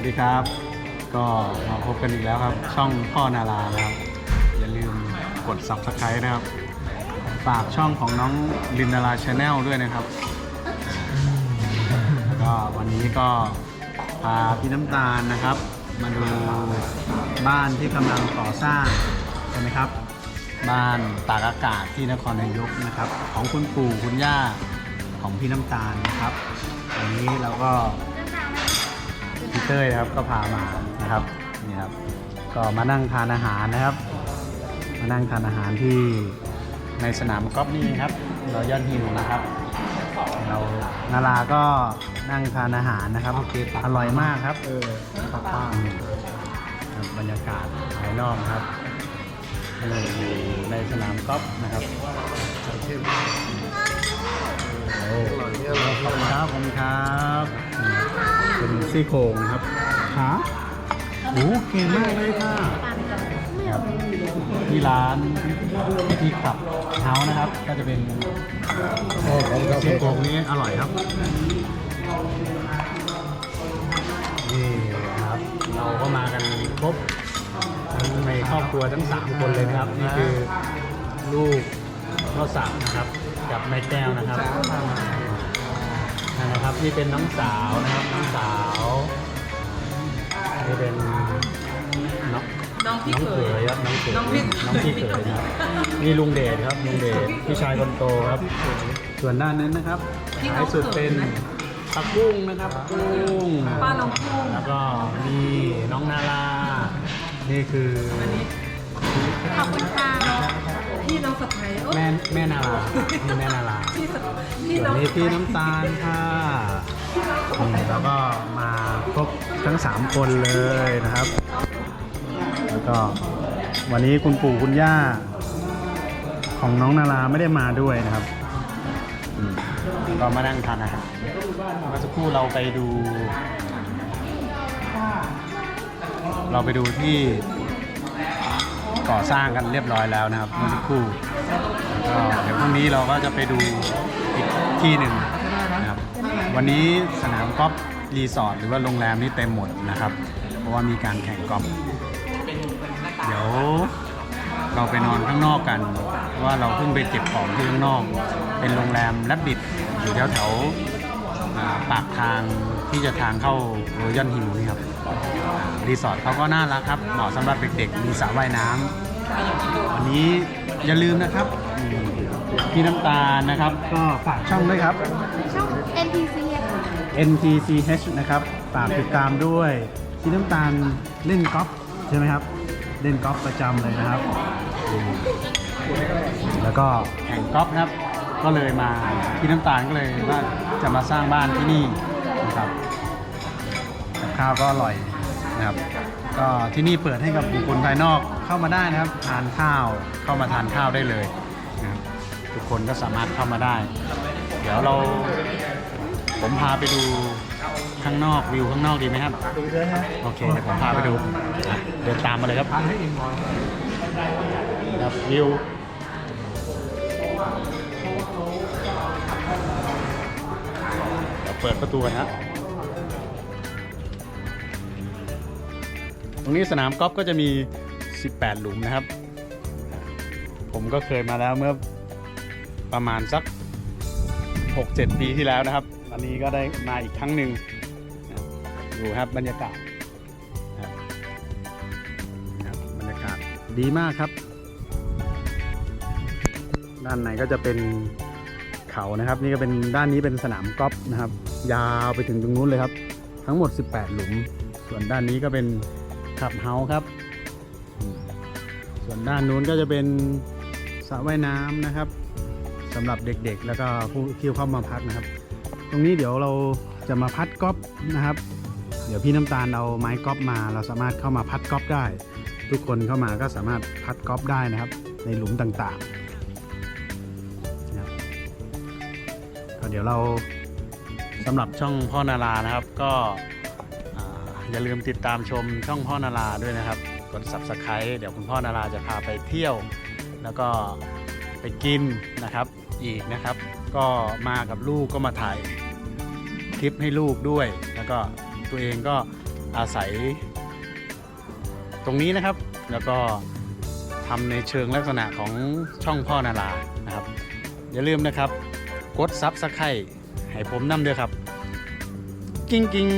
วัสดีครับ ก็มาพบกันอีกแล้วครับ ช่องพ่อนารานะครับ อย่าลืมกด subscribe นะครับ ฝากช่องของน้องลินนาราชาแนลด้วยนะครับ ก็วันนี้ก็พาพี่น้ำตาลนะครับ มาดูบ้านที่กำลังก่อสร้างใช่ไหมครับ บ้านตากอากาศที่นครนายกนะครับ ของคุณปู่คุณย่าของพี่น้ำตาลนะครับวันนี้เราก็ พี่เต้ยนะครับก็พามานะครับนี่ครับ ก็มานั่งทานอาหารนะครับ มานั่งทานอาหารที่ในสนามกอล์ฟนี่ครับเราย่อนฮิวนะครับ เรานาราก็นั่งทานอาหารนะครับอร่อยมากครับเออข้าวป้างบรรยากาศภายนอกครับนี่อยู่ในสนามกอล์ฟนะครับโอ้ขอบคุณครับขอบคุณครับ ซี่โครงนะครับขาโอ้เก่งมากเลยค่ะที่ร้านที่ขับเฮานะครับ ก็จะเป็นซี่โครงนี้อร่อยครับนี่ครับ เราก็มากันครบทั้งในครอบครัวทั้ง 3 คนเลยนะครับ นี่คือลูกข้าวสารนะครับ กับแม่แก้วนะครับ นะครับนี่เป็นน้องสาวนะครับน้องสาวนี่เป็นน้องน้องพี่น้องเขเขยยครับน้องเขยน้องพี่น้องพี่เขยครับนี่ลุงเดชครับลุงเดชพี่ชายคนโตครับ ส่วนด้านนั้นนะครับท้ายสุดเป็นปักกุ้งนะครับกุ้งป้าน้องพุ่งแล้วก็มีน้องนารานี่คือขอบคุณค่ะพี่น้องสะพ้ายโอ้แม่แม่นารานี่แม่นาราพี่สะส่พี่วนน้องนี้พี่น้ำตาลค่ะ นี่แล้วก็มาครบทั้ง 3 คนเลยนะครับ แล้วก็วันนี้คุณปู่คุณย่า ของน้องนาราไม่ได้มาด้วยนะครับอืมก็มานั่งทานอาหารเมื่อสักครู่เราไปดู เราไปดูที่ก่อสร้างกันเรียบร้อยแล้วนะครับเมื่อสักครู่ก็เดี๋ยวพรุ่งนี้เราก็จะไปดูอีกที่หนึ่ง วันนี้สนามกอล์ฟรีสอร์ทหรือว่าโรงแรมนี่เต็มหมดนะครับ เพราะว่ามีการแข่งกอล์ฟเดี๋ยวเราไปนอนข้างนอกกัน ว่าเราเพิ่งไปเก็บของที่ข้างนอก เป็นโรงแรมแลบบิดอยู่แถวแถวๆปากทางที่จะทางเข้าโรยัลฮิลนี่ครับรีสอร์ทเขาก็น่ารักครับเหมาะสำหรับเด็กๆ มีสระว่ายน้ำวันนี้อย่าลืมนะครับพี่น้ำตาลนะครับ ก็ฝากช่องด้วยครับ NPC NTCH นะครับฝากติดตามด้วยพี่น้ำตาลเล่นกอล์ฟใช่ไหมครับ เล่นกอล์ฟประจำเลยนะครับ แล้วก็แข่งกอล์ฟนะครับ ก็เลยมาพี่น้ำตาลก็เลยว่าจะมาสร้างบ้านที่นี่นะครับกับข้าวก็อร่อยนะครับ ก็ที่นี่เปิดให้กับบุคคลภายนอกเข้ามาได้นะครับ ทานข้าวเข้ามาทานข้าวได้เลยนะครับทุกคนก็สามารถเข้ามาได้ เดี๋ยวเรา ผมพาไปดูข้างนอกวิวข้างนอกดีไหมครับ โอเคเดี๋ยวผมพาไปดูเดินตามมาเลยครับครับวิวเดี๋ยวเปิดประตูกันนะตรงนี้สนามกอล์ฟก็จะมี 18 หลุมนะครับ ผมก็เคยมาแล้วเมื่อประมาณสัก 6-7 ปีที่แล้วนะครับ อันนี้ก็ได้มาอีกครั้งหนึ่งดูครับบรรยากาศบรรยากาศดีมากครับ ด้านในก็จะเป็นเขานะครับ นี่ก็เป็นด้านนี้เป็นสนามกอล์ฟนะครับ ยาวไปถึงตรงนู้นเลยครับ ทั้งหมด 18 หลุม ส่วนด้านนี้ก็เป็นขับเฮาส์ครับ ส่วนด้านนู้นก็จะเป็นสระว่ายน้ำนะครับสำหรับเด็กๆ แล้วก็ผู้ที่เข้ามาพักนะครับ ตรงนี้เดี๋ยวเราจะมาพัดก๊อล์ฟนะครับ เดี๋ยวพี่น้ำตาลเอาไม้ก๊อล์ฟมา เราสามารถเข้ามาพัดก๊อล์ฟได้ ทุกคนเข้ามาก็สามารถพัดก๊อล์ฟได้นะครับ ในหลุมต่างๆนะก็เดี๋ยวเราสำหรับช่องพ่อนารานะครับ ก็ออย่าลืมติดตามชมช่องพ่อนาราด้วยนะครับกด subscribe เดี๋ยวคุณพ่อนาราจะพาไปเที่ยว แล้วก็ไปกินนะครับอีกนะครับ ก็มากับลูกก็มาถ่ายคลิปให้ลูกด้วย แล้วก็ตัวเองก็อาศัย ตรงนี้นะครับ แล้วก็ทำในเชิงลักษณะของช่องพ่อนารานะครับ อย่าลืมนะครับ กดซับสไครต์ให้ผมนำด้วยครับ กิ้งกิ้ง